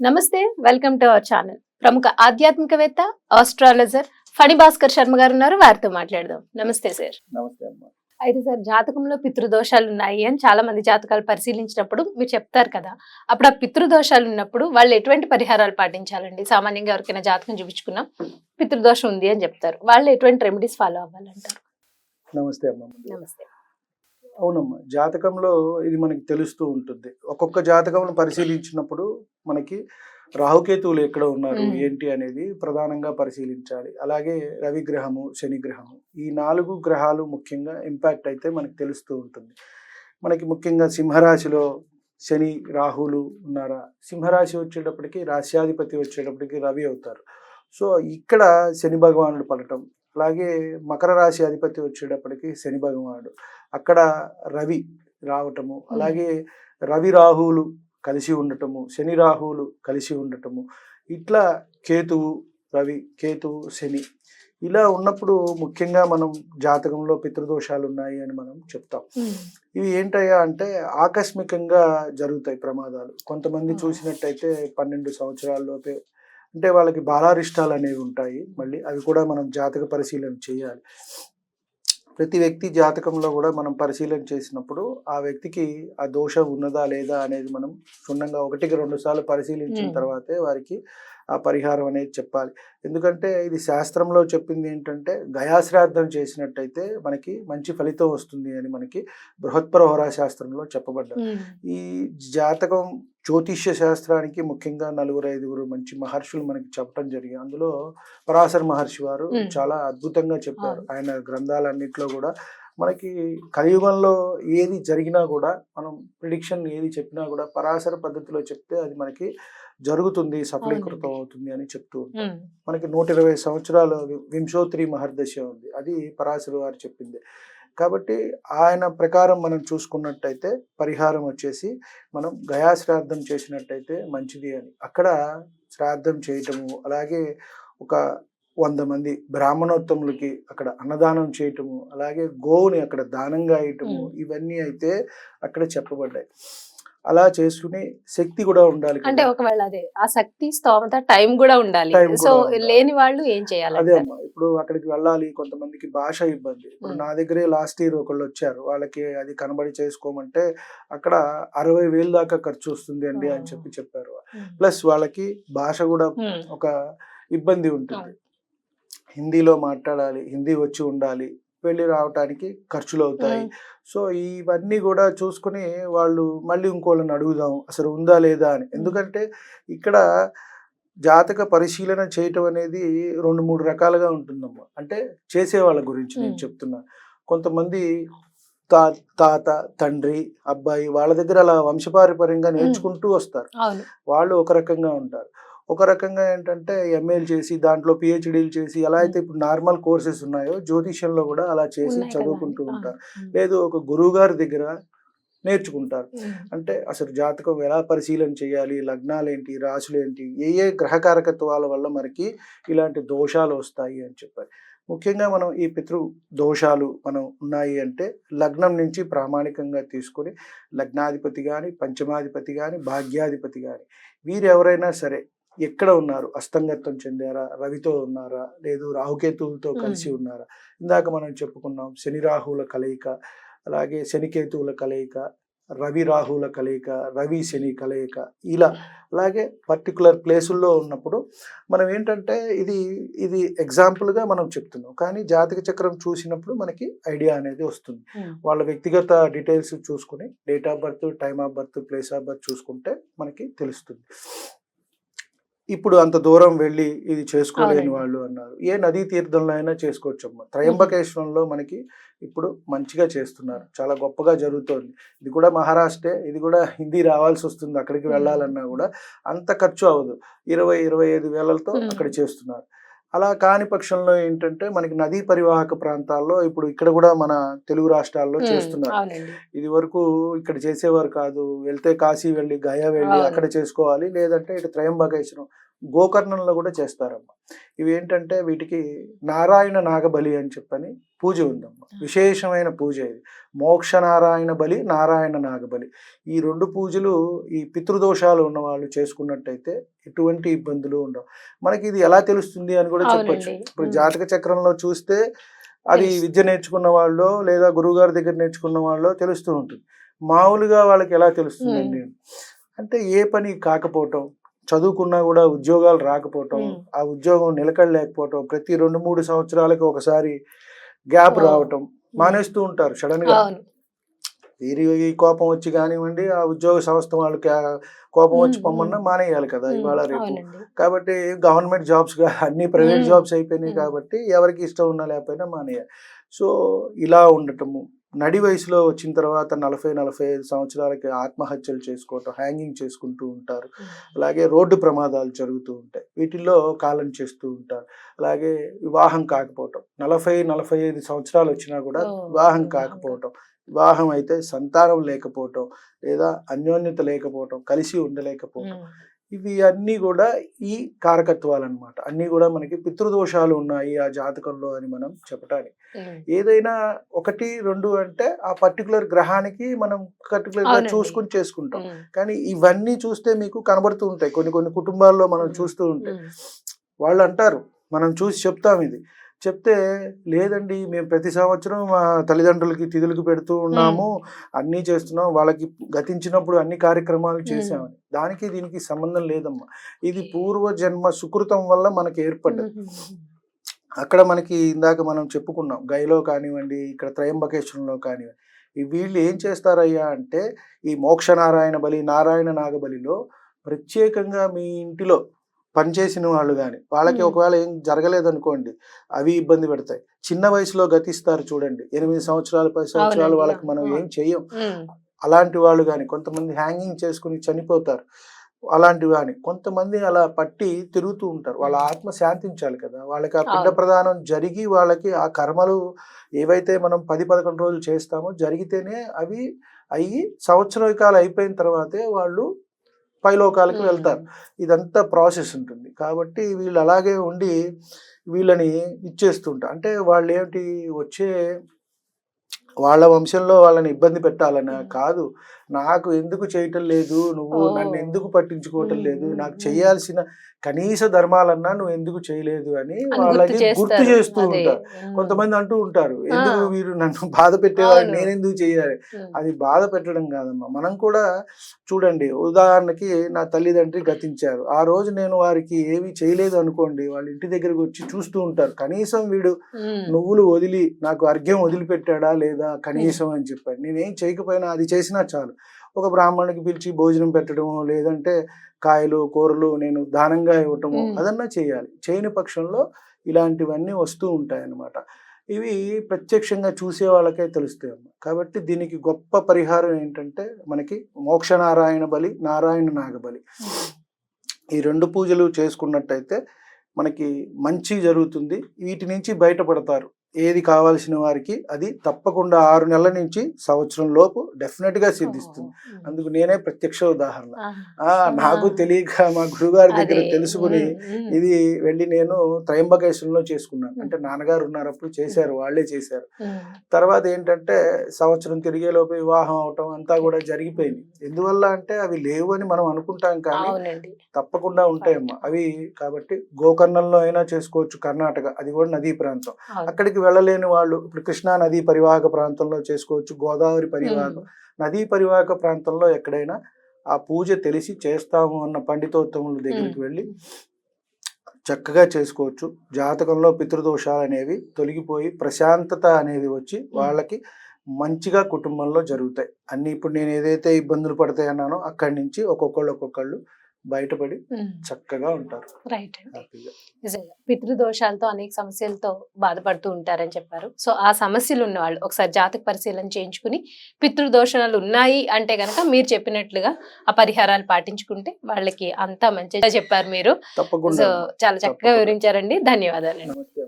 నమస్తే welcome to our channel. ప్రముఖ ఆధ్యాత్మికవేత్త ఆస్ట్రాలజర్ ఫణి భాస్కర్ శర్మ గారు ఉన్నారు. వారితో మాట్లాడదాం. నమస్తే సార్. నమస్తే అయితే సార్ జాతకంలో పితృదోషాలు ఉన్నాయి అని చాలా మంది జాతకాలు పరిశీలించినప్పుడు మీరు చెప్తారు కదా. అప్పుడు ఆ పితృదోషాలు ఉన్నప్పుడు వాళ్ళు ఎటువంటి పరిహారాలు పాటించాలండి? సామాన్యంగా ఎవరికైనా జాతకం చూపించుకున్నా పితృదోషం ఉంది అని చెప్తారు. వాళ్ళు ఎటువంటి రెమెడీస్ ఫాలో అవ్వాలంటారు? నమస్తే అమ్మ. నమస్తే. అవునమ్మా. జాతకంలో ఇది మనకి తెలుస్తూ ఉంటుంది. ఒక్కొక్క జాతకం పరిశీలించినప్పుడు మనకి రాహుకేతువులు ఎక్కడ ఉన్నారు. ఏంటి అనేది ప్రధానంగా పరిశీలించాలి. అలాగే రవి గ్రహము శని గ్రహము ఈ నాలుగు గ్రహాలు ముఖ్యంగా ఇంపాక్ట్ అయితే మనకి తెలుస్తూ ఉంటుంది. మనకి ముఖ్యంగా సింహరాశిలో శని రాహులు ఉన్నారా? సింహరాశి వచ్చేటప్పటికి రాశ్యాధిపతి వచ్చేటప్పటికి రవి అవుతారు. సో ఇక్కడ శని భగవానుడు పడటం అలాగే మకర రాశి అధిపతి వచ్చేటప్పటికి శని భగవానుడు. అక్కడ రవి రావటము అలాగే రవి రాహువులు కలిసి ఉండటము శని రాహువులు కలిసి ఉండటము ఇట్లా కేతువు రవి కేతువు శని ఇలా ఉన్నప్పుడు ముఖ్యంగా మనం జాతకంలో పితృదోషాలు ఉన్నాయి అని మనం చెప్తాం. ఇవి ఏంటయ్యా అంటే ఆకస్మికంగా జరుగుతాయి ప్రమాదాలు. కొంతమంది. చూసినట్టయితే పన్నెండు సంవత్సరాల్లోపే అంటే వాళ్ళకి బాలారిష్టాలు అనేవి ఉంటాయి. మళ్ళీ అవి కూడా మనం జాతక పరిశీలన చేయాలి. ప్రతి వ్యక్తి జాతకంలో కూడా మనం పరిశీలన చేసినప్పుడు ఆ వ్యక్తికి ఆ దోషం ఉన్నదా లేదా అనేది మనం క్షుణ్ణంగా ఒకటికి రెండు సార్లు పరిశీలించిన. తర్వాతే వారికి ఆ పరిహారం అనేది చెప్పాలి. ఎందుకంటే ఇది శాస్త్రంలో చెప్పింది ఏంటంటే గయాశ్రాద్ధం చేసినట్టయితే మనకి మంచి ఫలితం వస్తుంది అని మనకి బృహత్పరహోరా శాస్త్రంలో చెప్పబడ్డారు ఈ జాతకం జ్యోతిష్య శాస్త్రానికి ముఖ్యంగా నలుగురు ఐదుగురు మంచి మహర్షులు మనకి చెప్పడం జరిగింది అందులో పరాశర మహర్షి వారు. చాలా అద్భుతంగా చెప్పారు. ఆయన గ్రంథాలన్నింటిలో కూడా మనకి కలియుగంలో ఏది జరిగినా కూడా మనం ప్రిడిక్షన్ ఏది చెప్పినా కూడా పరాశర పద్ధతిలో చెప్తే అది మనకి జరుగుతుంది సఫలీకృతం అవుతుంది అని చెప్తూ ఉంటారు. మనకి నూట ఇరవై సంవత్సరాలు వింశోత్రి మహర్దశ ఉంది అది పరాశర వారు చెప్పింది కాబట్టి ఆయన ప్రకారం మనం చూసుకున్నట్టయితే పరిహారం వచ్చేసి మనం గయా శ్రాద్ధం చేసినట్టయితే మంచిది అని అక్కడ శ్రాద్ధం చేయటము అలాగే ఒక వంద మంది బ్రాహ్మణోత్తములకి అక్కడ అన్నదానం చేయటము అలాగే గోవుని అక్కడ దానంగా ఇయటము మ్మ్. ఇవన్నీ అయితే అక్కడ చెప్పబడ్డాయి అలా చేసుకునే శక్తి కూడా ఉండాలి. అంటే ఒకవేళ అదే ఆ శక్తి స్తోమత టైం కూడా ఉండాలి సో. లేని వాళ్ళు ఏం అదే చేయాలి అమ్మా ఇప్పుడు అక్కడికి వెళ్ళాలి కొంతమందికి భాష ఇబ్బంది ఇప్పుడు. నా దగ్గరే లాస్ట్ ఇయర్ ఒకళ్ళు వచ్చారు వాళ్ళకి అది కనబడి చేసుకోమంటే అక్కడ అరవై వేలు దాకా ఖర్చు వస్తుంది అండి అని. చెప్పి చెప్పారు ప్లస్ వాళ్ళకి భాష కూడా ఒక ఇబ్బంది ఉంటుంది. హిందీలో మాట్లాడాలి హిందీ వచ్చి ఉండాలి వెళ్ళి రావటానికి ఖర్చులు అవుతాయి సో ఇవన్నీ కూడా చూసుకుని వాళ్ళు మళ్ళీ ఇంకోళ్ళని అడుగుదాం అసలు ఉందా లేదా అని. ఎందుకంటే ఇక్కడ జాతక పరిశీలన చేయటం అనేది రెండు మూడు రకాలుగా ఉంటుందమ్మా. అంటే చేసే వాళ్ళ గురించి నేను. చెప్తున్నా. కొంతమంది తా తాత తండ్రి అబ్బాయి వాళ్ళ దగ్గర అలా వంశపారపర్యంగా నేర్చుకుంటూ వస్తారు. వాళ్ళు ఒక రకంగా ఉంటారు. ఒక రకంగా ఏంటంటే ఎంఏలు చేసి దాంట్లో పిహెచ్డీలు చేసి ఎలా అయితే ఇప్పుడు నార్మల్ కోర్సెస్ ఉన్నాయో జ్యోతిష్యంలో కూడా అలా చేసి. చదువుకుంటూ. ఉంటారు. లేదు ఒక గురువు గారి దగ్గర నేర్చుకుంటారు. అంటే అసలు జాతకం ఎలా పరిశీలన చేయాలి లగ్నాలు ఏంటి రాశులు ఏంటి ఏ ఏ గ్రహకారకత్వాల వల్ల మనకి ఇలాంటి దోషాలు వస్తాయి అని చెప్పారు ముఖ్యంగా మనం ఈ పితృ దోషాలు మనం ఉన్నాయి అంటే లగ్నం నుంచి ప్రామాణికంగా తీసుకొని లగ్నాధిపతి కానీ పంచమాధిపతి కానీ భాగ్యాధిపతి కానీ వీరు ఎవరైనా సరే ఎక్కడ ఉన్నారు? అస్తంగత్వం చెందారా? రవితో ఉన్నారా? లేదు రాహుకేతువులతో కలిసి. ఉన్నారా? ఇందాక మనం చెప్పుకున్నాం శని రాహువుల కలయిక అలాగే శనికేతువుల కలయిక రవి రాహువుల కలయిక రవి శని కలయిక ఇలా అలాగే పర్టికులర్ ప్లేసుల్లో ఉన్నప్పుడు మనం ఏంటంటే ఇది ఇది ఎగ్జాంపుల్గా మనం చెప్తున్నాం. కానీ జాతక చక్రం చూసినప్పుడు మనకి ఐడియా అనేది వస్తుంది. వాళ్ళ వ్యక్తిగత డీటెయిల్స్ చూసుకుని date of birth time of birth place of birth చూసుకుంటే మనకి తెలుస్తుంది. ఇప్పుడు అంత దూరం వెళ్ళి ఇది చేసుకోలేని. వాళ్ళు అన్నారు. ఏ నదీ తీర్థంలో అయినా చేసుకోవచ్చమ్మా. త్రయంబకేశ్వరంలో మనకి ఇప్పుడు మంచిగా చేస్తున్నారు. చాలా గొప్పగా జరుగుతోంది. ఇది కూడా మహారాష్ట్రే ఇది కూడా హిందీ రావాల్సి వస్తుంది అక్కడికి వెళ్ళాలన్నా కూడా అంత ఖర్చు అవ్వదు. ఇరవై ఇరవై ఐదు వేలలతో మ్మ్. అక్కడ చేస్తున్నారు. అలా కాని పక్షంలో ఏంటంటే మనకి నదీ పరివాహక ప్రాంతాల్లో ఇప్పుడు ఇక్కడ కూడా మన తెలుగు రాష్ట్రాల్లో. చేస్తున్నారు ఇది వరకు ఇక్కడ చేసేవారు కాదు వెళ్తే కాశీ వెళ్ళి గయా వెళ్ళి. అక్కడ చేసుకోవాలి లేదంటే ఇటు త్రయంబకేశ్వరం గోకర్ణంలో కూడా చేస్తారమ్మ. ఇవి ఏంటంటే వీటికి నారాయణ నాగబలి అని చెప్పని పూజ ఉందమ్మ. విశేషమైన పూజ ఇది. మోక్ష నారాయణ బలి నారాయణ నాగబలి. ఈ రెండు పూజలు ఈ పితృదోషాలు ఉన్న వాళ్ళు చేసుకున్నట్టయితే ఎటువంటి ఇబ్బందులు ఉండవు. మనకి ఇది ఎలా తెలుస్తుంది అని కూడా చెప్పొచ్చు. ఇప్పుడు. జాతక చక్రంలో చూస్తే అది. విద్య నేర్చుకున్న వాళ్ళు లేదా గురువు గారి దగ్గర నేర్చుకున్న వాళ్ళు తెలుస్తూ ఉంటుంది. మామూలుగా వాళ్ళకి ఎలా తెలుస్తుందండి? అంటే ఏ పని కాకపోవటం చదువుకున్నా కూడా ఉద్యోగాలు రాకపోవటం. ఆ ఉద్యోగం నిలకడలేకపోవటం ప్రతి రెండు మూడు సంవత్సరాలకి ఒకసారి గ్యాప్. రావటం మానేస్తూ ఉంటారు సడన్గా వీరి ఈ కోపం వచ్చి కానివ్వండి ఆ ఉద్యోగ సంస్థ వాళ్ళకి కోపం వచ్చి పొమ్మన్నా. మానేయాలి కదా ఇవాళ రేపు కాబట్టి గవర్నమెంట్ జాబ్స్గా అన్ని ప్రైవేట్. జాబ్స్ అయిపోయినాయి. కాబట్టి ఎవరికి ఇష్టం ఉన్నా లేకపోయినా మానేయాలి సో ఇలా ఉండటము నడి వయసులో వచ్చిన తర్వాత నలభై నలభై ఐదు సంవత్సరాలకి ఆత్మహత్యలు చేసుకోవటం హ్యాంగింగ్ చేసుకుంటూ ఉంటారు. అలాగే రోడ్డు ప్రమాదాలు జరుగుతూ ఉంటాయి. వీటిల్లో కాలం చేస్తూ ఉంటారు. అలాగే వివాహం కాకపోవటం. నలభై నలభై ఐదు సంవత్సరాలు వచ్చినా కూడా వివాహం కాకపోవటం. వివాహం అయితే సంతానం లేకపోవటం లేదా అన్యోన్యత లేకపోవటం కలిసి ఉండలేకపోవటం. ఇవి అన్నీ కూడా ఈ కారకత్వాలు అన్నమాట అన్నీ కూడా మనకి పితృదోషాలు ఉన్నాయి ఆ జాతకంలో అని మనం చెప్పటానికి ఉమ్. ఏదైనా ఒకటి రెండు అంటే ఆ పర్టికులర్ గ్రహానికి మనం పర్టికులర్గా అవునండి. చూసుకుని చేసుకుంటాం. కానీ ఇవన్నీ చూస్తే మీకు కనబడుతూ ఉంటాయి కొన్ని కొన్ని కుటుంబాల్లో మనం. చూస్తూ ఉంటాయి. వాళ్ళు అంటారు మనం చూసి చెప్తాం ఇది చెప్తే లేదండి మేము ప్రతి సంవత్సరం మా తల్లిదండ్రులకి తిథులకు పెడుతూ ఉన్నాము అన్నీ చేస్తున్నాం వాళ్ళకి గతించినప్పుడు అన్ని కార్యక్రమాలు చేసామని దానికి దీనికి సంబంధం లేదమ్మా. ఇది పూర్వ జన్మ సుకృతం వల్ల మనకి ఏర్పడ్డది. అక్కడ మనకి ఇందాక మనం చెప్పుకున్నాం గైలో కానివ్వండి ఇక్కడ త్రయంబకేశ్వరంలో కానివ్వండి ఈ వీళ్ళు ఏం చేస్తారయ్యా అంటే ఈ మోక్ష నారాయణ బలి నారాయణ నాగబలిలో ప్రత్యేకంగా మీ ఇంటిలో పనిచేసిన వాళ్ళు కానీ వాళ్ళకి. ఒకవేళ ఏం జరగలేదనుకోండి అవి ఇబ్బంది పెడతాయి చిన్న వయసులో గతిస్తారు చూడండి ఎనిమిది సంవత్సరాలు పది సంవత్సరాలు. వాళ్ళకి మనం. ఏం చెయ్యం. అలాంటి వాళ్ళు కానీ కొంతమంది హ్యాంగింగ్ చేసుకుని చనిపోతారు అలాంటివి కానీ కొంతమంది అలా పట్టి తిరుగుతూ ఉంటారు వాళ్ళ ఆత్మ శాంతించాలి కదా వాళ్ళకి ఆ పిండ. ప్రదానం జరిగి వాళ్ళకి ఆ కర్మలు ఏవైతే మనం పది పదకొండు రోజులు చేస్తామో జరిగితేనే అవి అయ్యి సంవత్సర కాలం అయిపోయిన తర్వాతే వాళ్ళు పైలోకాలకు. వెళ్తారు ఇదంతా ప్రాసెస్ ఉంటుంది కాబట్టి వీళ్ళు అలాగే ఉండి వీళ్ళని ఇచ్చేస్తుంటారు అంటే వాళ్ళు ఏమిటి వచ్చే వాళ్ళ వంశంలో వాళ్ళని ఇబ్బంది పెట్టాలనా. కాదు నాకు ఎందుకు చేయటం లేదు నువ్వు. నన్ను ఎందుకు పట్టించుకోవటం లేదు నాకు. చేయాల్సిన కనీస ధర్మాలన్నా నువ్వు ఎందుకు చేయలేదు అని వాళ్ళకి గుర్తు. చేస్తూ. ఉంటారు. కొంతమంది అంటూ ఉంటారు ఎందుకు. వీరు నన్ను బాధ పెట్టేవారు. నేనెందుకు చేయాలి. అది బాధ పెట్టడం కాదమ్మా మనం కూడా చూడండి ఉదాహరణకి నా తల్లిదండ్రి గతించారు ఆ రోజు నేను వారికి ఏమీ చేయలేదు అనుకోండి వాళ్ళ ఇంటి దగ్గరికి వచ్చి చూస్తూ ఉంటారు కనీసం వీడు. నువ్వులు వదిలి నాకు అర్ఘ్యం వదిలిపెట్టాడా లేదా కనీసం అని చెప్పారు నేనేం చేయకపోయినా అది చేసినా చాలు ఒక బ్రాహ్మణుడికి పిలిచి భోజనం పెట్టడము లేదంటే కాయలు కూరలు నేను దానంగా ఇవ్వటము. అదన్నా చేయాలి. చేయని పక్షంలో ఇలాంటివన్నీ వస్తూ ఉంటాయి అన్నమాట ఇవి ప్రత్యక్షంగా చూసే వాళ్ళకే తెలుస్తాయి అమ్మ కాబట్టి దీనికి గొప్ప పరిహారం ఏంటంటే మనకి మోక్ష నారాయణ బలి నారాయణ నాగబలి. ఈ రెండు పూజలు చేసుకున్నట్టయితే మనకి మంచి జరుగుతుంది. వీటి నుంచి బయటపడతారు. ఏది కావాల్సిన వారికి అది తప్పకుండా ఆరు నెలల నుంచి సంవత్సరం లోపు డెఫినెట్గా సిద్ధిస్తుంది. అందుకు నేనే ప్రత్యక్ష ఉదాహరణ. నాకు. తెలియక మా గురుగారి దగ్గర. తెలుసుకుని. ఇది వెళ్ళి నేను త్రయంబకేశ్వరంలో చేసుకున్నాను. అంటే నాన్నగారు ఉన్నారు అప్పుడు చేశారు వాళ్ళే చేశారు. తర్వాత ఏంటంటే సంవత్సరం తిరిగేలోపు వివాహం అవటం అంతా కూడా జరిగిపోయింది. ఎందువల్ల అంటే అవి లేవు అని మనం అనుకుంటాం కానీ తప్పకుండా ఉంటాయమ్మా. అవి కాబట్టి గోకర్ణంలో అయినా చేసుకోవచ్చు కర్ణాటక. అది కూడా నదీ ప్రాంతం. అక్కడికి వెళ్ళలేని వాళ్ళు ఇప్పుడు కృష్ణా నదీ పరివాహక ప్రాంతంలో చేసుకోవచ్చు గోదావరి పరివాహక. నదీ పరివాహక ప్రాంతంలో ఎక్కడైనా ఆ పూజ తెలిసి చేస్తాము అన్న పండితోత్తముల దగ్గరికి. వెళ్ళి చక్కగా చేసుకోవచ్చు జాతకంలో పితృదోషాలు అనేవి తొలగిపోయి ప్రశాంతత అనేది వచ్చి వాళ్ళకి మంచిగా కుటుంబంలో జరుగుతాయి అన్ని ఇప్పుడు నేను ఏదైతే ఇబ్బందులు పడతాయి అన్నానో అక్కడి నుంచి ఒక్కొక్కళ్ళు ఒక్కొక్కళ్ళు బయటపడి. చక్కగా ఉంటారు. రైట్ పితృదోషాలతో అనేక సమస్యలతో బాధపడుతూ ఉంటారని చెప్పారు. సో ఆ సమస్యలు ఉన్న వాళ్ళు ఒకసారి జాతక పరిశీలన చేయించుకుని పితృదోషాలు ఉన్నాయి అంటే గనక మీరు చెప్పినట్లుగా ఆ పరిహారాలు పాటించుకుంటే వాళ్ళకి అంతా మంచిగా చెప్పారు మీరు. సో చాలా చక్కగా. వివరించారండి. ధన్యవాదాలండి. నమస్తే